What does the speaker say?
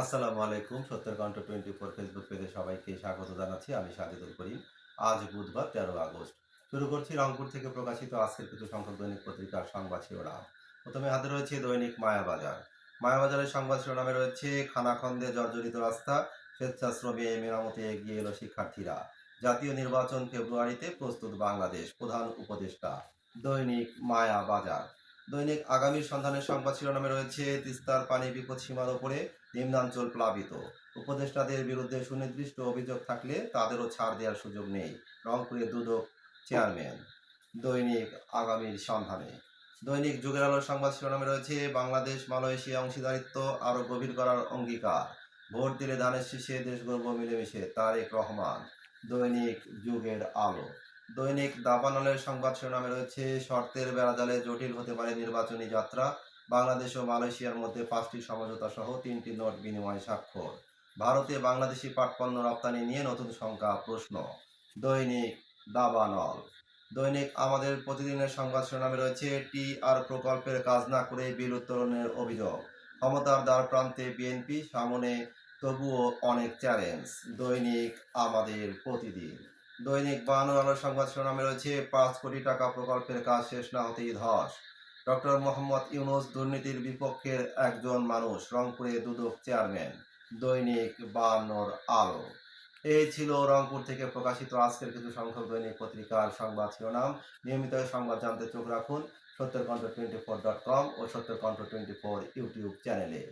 আসসালামু আলাইকুম সত্তর কণ্ঠ টোয়েন্টি ফোর ফেসবুক পেজে সবাইকে স্বাগত জানাচ্ছি। আমি সাজিদুল করিম। আজ বুধবার তেরো আগস্ট। শুরু করছি রংপুর থেকে প্রকাশিত আজকের কিছু সংখ্যক দৈনিক পত্রিকার সংবাদ শিরোনাম। প্রথমে হাতে রয়েছে দৈনিক মায়াবাজার। মায়াবাজারের সংবাদ শিরোনামে রয়েছে, খানাখন্দে জর্জরিত রাস্তা, স্বেচ্ছাশ্রমে মেরামতে এগিয়ে এলো শিক্ষার্থীরা। জাতীয় নির্বাচন ফেব্রুয়ারিতে প্রস্তুত বাংলাদেশ প্রধান উপদেষ্টা। দৈনিক মায়াবাজার। দৈনিক আগামীর সন্ধানের সংবাদ শিরোনামে রয়েছে, তিস্তার পানি বিপদ সীমার ওপরে নিম্নাঞ্চল প্লাবিত। উপদেষ্টাদের বিরুদ্ধে সুনির্দিষ্ট অভিযোগ থাকলে তাদেরও ছাড় দেওয়ার সুযোগ নেই, রংপুরে দুদক চেয়ারম্যান দৈনিক আগামীর সন্ধানে। দৈনিক যুগের আলোর সংবাদ শিরোনামে রয়েছে, বাংলাদেশ, মালয়েশিয়া অংশীদারিত্ব আরও গভীর করার অঙ্গীকার। ভোট দিলে ধানের শীষে দেশ গর্ব মিলেমিশে, তারেক রহমান, দৈনিক যুগের আলো। দৈনিক দাবানলের সংবাদ শিরোনামে রয়েছে, শর্তের বেড়াজালে জটিল হতে পারে নির্বাচনী যাত্রা। বাংলাদেশ ও মালয়েশিয়ার মধ্যে পাঁচটি সমঝোতা সহ তিনটি নোট বিনিময় স্বাক্ষর। ভারতে বাংলাদেশি পাটপণ্য রপ্তানি নিয়ে নতুন সংখ্যা প্রশ্ন। দৈনিক দাবানল। দৈনিক আমাদের প্রতিদিনের সংবাদ শিরোনামে রয়েছে, টি আর প্রকল্পের কাজ না করে বিল উত্তোলনের অভিযোগ। ক্ষমতার দ্বার প্রান্তে বিএনপি, সামনে তবুও অনেক চ্যালেঞ্জ। দৈনিক আমাদের প্রতিদিন। দৈনিক বাহান্ন আলোর সংবাদ শিরোনামে রয়েছে, পাঁচ কোটি টাকা প্রকল্পের কাজ শেষ না হতেই ধস। ডক্টর মোহাম্মদ ইউনুস দুর্নীতির বিপক্ষের একজন মানুষ, রংপুরে দুদক চেয়ারম্যান। দৈনিক বানর আলো। এই ছিল রংপুর থেকে প্রকাশিত আজকের কিছু সংখ্যক দৈনিক পত্রিকার সংবাদ শিরোনাম। নিয়মিত সংবাদ জানতে চোখ রাখুন সত্তর কণ্ঠ টোয়েন্টি ফোর ডট কম ও সত্তর কণ্ঠ টোয়েন্টি ফোর ইউটিউব চ্যানেলে